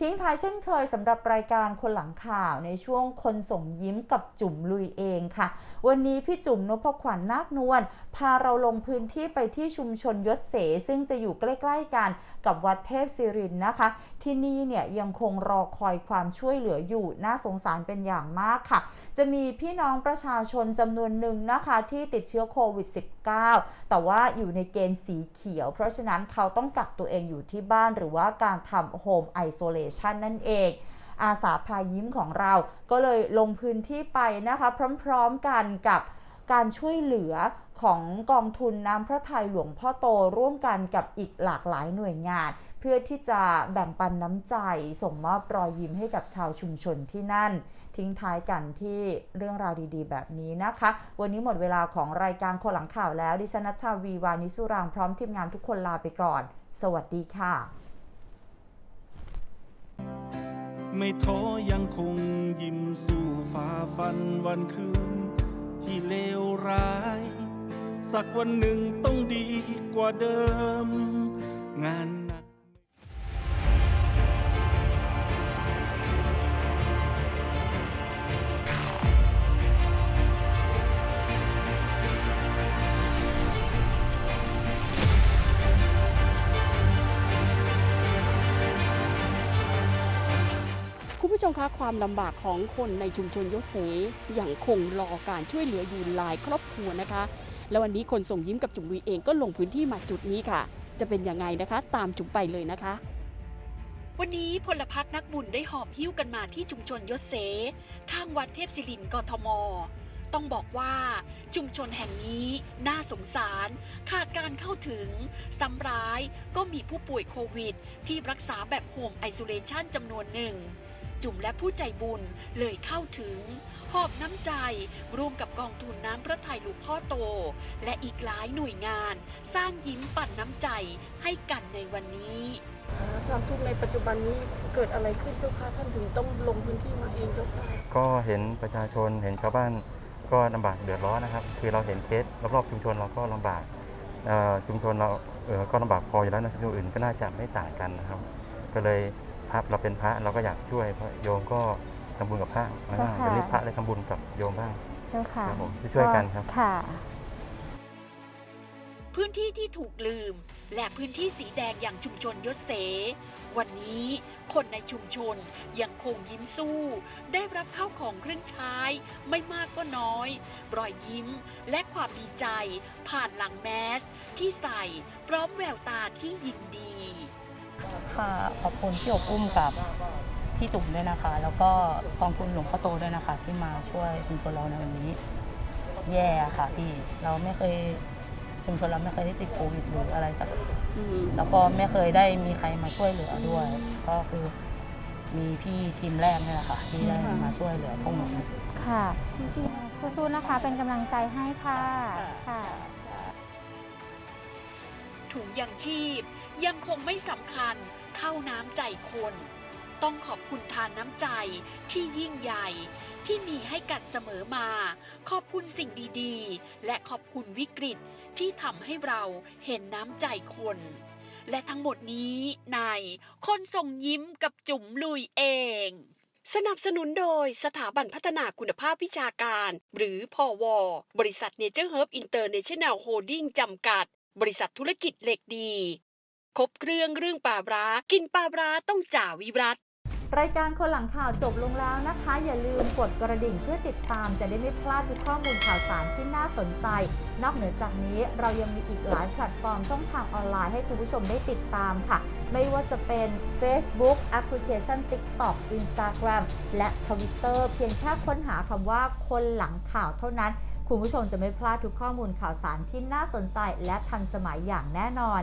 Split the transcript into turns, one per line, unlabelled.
ทิ้งท้ายเช่นเคยสำหรับรายการคนหลังข่าวในช่วงคนส่งยิ้มกับจุ๋มลุยเองค่ะ วันนี้พี่จุ๋มนพขวัญนาคนวลพาเราลงพื้นที่ไปที่ชุมชนยศเส ซึ่งจะอยู่ใกล้ๆกันกับวัดเทพศิรินนะคะ ที่นี่เนี่ยยังคงรอคอยความช่วยเหลืออยู่น่าสงสารเป็นอย่างมากค่ะ จะมีพี่น้องประชาชนจำนวนหนึ่งนะคะที่ติดเชื้อโควิด -19 แต่ว่าอยู่ในเกณฑ์สีเขียว เพราะฉะนั้นเขาต้องกักตัวเองอยู่ที่บ้านหรือว่าการทำโฮมไอโซเลชันนั่นเองอาสาพายิ้มของเราก็เลยลงพื้นที่ไปนะคะ พร้อมๆกันกับ การช่วยเหลือของกองทุนน้ำพระทัยหลวงพ่อโตร่วมกันกับอีกหลากหลายหน่วยงาน เพื่อที่จะแบ่งปันน้ำใจ ส่งมอบรอยยิ้มให้กับชาวชุมชนที่นั่น ทิ้งท้ายกันที่เรื่องราวดีๆ แบบนี้นะคะ วันนี้หมดเวลาของรายการคนหลังข่าวแล้ว ดิฉันนัชชาวีวานิสุรางพร้อมทีมงานทุกคนลาไปก่อน สวัสดีค่ะ
ไม่ท้อยังคงยิ้มสู้ฝ่าฟันวันคืน เลวร้าย สักวันหนึ่งต้องดีกว่าเดิม งาน
ผู้ชมคะความลำบากของคนในชุมชนยศเสยังคงรอการช่วยเหลืออยู่หลายครอบครัวนะคะ แล้ววันนี้คนส่งยิ้มกับจุ๋มลุยเองก็ลงพื้นที่มาจุดนี้ค่ะ จะเป็นยังไงนะคะ ตามจุ๋มไปเลยนะคะวันนี้พลพักนักบุญได้หอบหิ้วกันมาที่ชุมชนยศเส ข้างวัดเทพศิรินทร์กทม ต้องบอกว่าชุมชนแห่งนี้น่าสงสาร ขาดการเข้าถึงซ้ำร้ายก็มีผู้ป่วยโควิด ที่รักษาแบบโฮมไอโซเลชันจำนวนหนึ่ง จุ่มและผู้ใจบุญเลยเข้าถึง หอบน้ำใจร่วมกับกองทุนน้ำพระทัยหลวงพ่อโต และอีกหลายหน่วยงาน สร้างยิ้มปั่นน้ำใจให้กันในวันนี้
ความทุกข์ในปัจจุบันนี้เกิดอะไรขึ้นเจ้าค่ะท่านถึงต้องลงพื้นที่มาเองเจ้าค่ะ
ก็เห็นประชาชนเห็นชาวบ้านก็ลำบากเดือดร้อนนะครับ คือเราเห็นเคสรอบๆชุมชนเราก็ลำบากเอ่อชุมชนเราเออก็ลำบากพออยู่แล้วนะชุมชนอื่นก็น่าจะไม่ต่างกันนะครับ ก็เลย พระเราเป็นพระเราก็อยากช่วยเพราะโยมก็ทำบุญกับพระอ่า
เจ้าค่ะ
วันนี้พระได้ทำบุญกับโยมบ้าง
เจ้าค่ะ
ครับผมช่วยๆกันครับ
ค่ะ
พื้นที่ที่ถูกลืม และพื้นที่สีแดงอย่างชุมชนยศเส วันนี้คนในชุมชนยังคงยิ้มสู้ ได้รับข้าวของเครื่องใช้ ไม่มากก็น้อย รอยยิ้มและความดีใจ ผ่านหลังแมส ที่ใส่พร้อมแววตาที่ยินดี
ค่ะขอบคุณพี่อบอุ้มกับพี่จุ๋มด้วยนะคะ แล้วก็กองทุนหลวงพ่อโตด้วยนะคะ ที่มาช่วยชุมชนเราในวันนี้ แย่ค่ะพี่เราไม่เคยชุมชนเราไม่เคยได้ติดโควิดหรืออะไรจากแล้วก็ไม่เคยได้มีใครมาช่วยเหลือด้วย ก็คือมีพี่ทีมแรกนี่แหละค่ะ ที่ได้มาช่วยเหลือพวกหนู
ค่ะสู้ๆนะคะ เป็นกำลังใจให้ค่ะค่ะ
ถุงยังชีพยังคงไม่สำคัญ เข้าน้ำใจคน ต้องขอบคุณทานน้ำใจที่ยิ่งใหญ่ที่มีให้กันเสมอมา ขอบคุณสิ่งดีๆ และขอบคุณวิกฤตที่ทำให้เราเห็นน้ำใจคน และทั้งหมดนี้ในคนส่งยิ้มกับจุ๋มลุยเอง สนับสนุนโดยสถาบันพัฒนาคุณภาพวิชาการ หรือพอวบริษัทเนเจอร์เฮิร์บอินเตอร์เนชั่นแนลโฮลดิ้งจำกัด บริษัทธุรกิจเหล็กดี ครบเครื่องเรื่องปลาร้ากินปลาร้าต้องจ่าวิรัต
รายการคนหลังข่าวจบลงแล้วนะคะ อย่าลืมกดกระดิ่งเพื่อติดตามจะได้ไม่พลาดทุกข้อมูลข่าวสารที่น่าสนใจ นอกเหนือจากนี้เรายังมีอีกหลายแพลตฟอร์มช่องทางออนไลน์ให้คุณผู้ชมได้ติดตามค่ะ ไม่ว่าจะเป็น Facebook แอปพลิเคชัน TikTok Instagram และ Twitter เพียงแค่ค้นหาคำว่าคนหลังข่าวเท่านั้น คุณผู้ชมจะไม่พลาดทุกข้อมูลข่าวสารที่น่าสนใจ และทันสมัยอย่างแน่นอน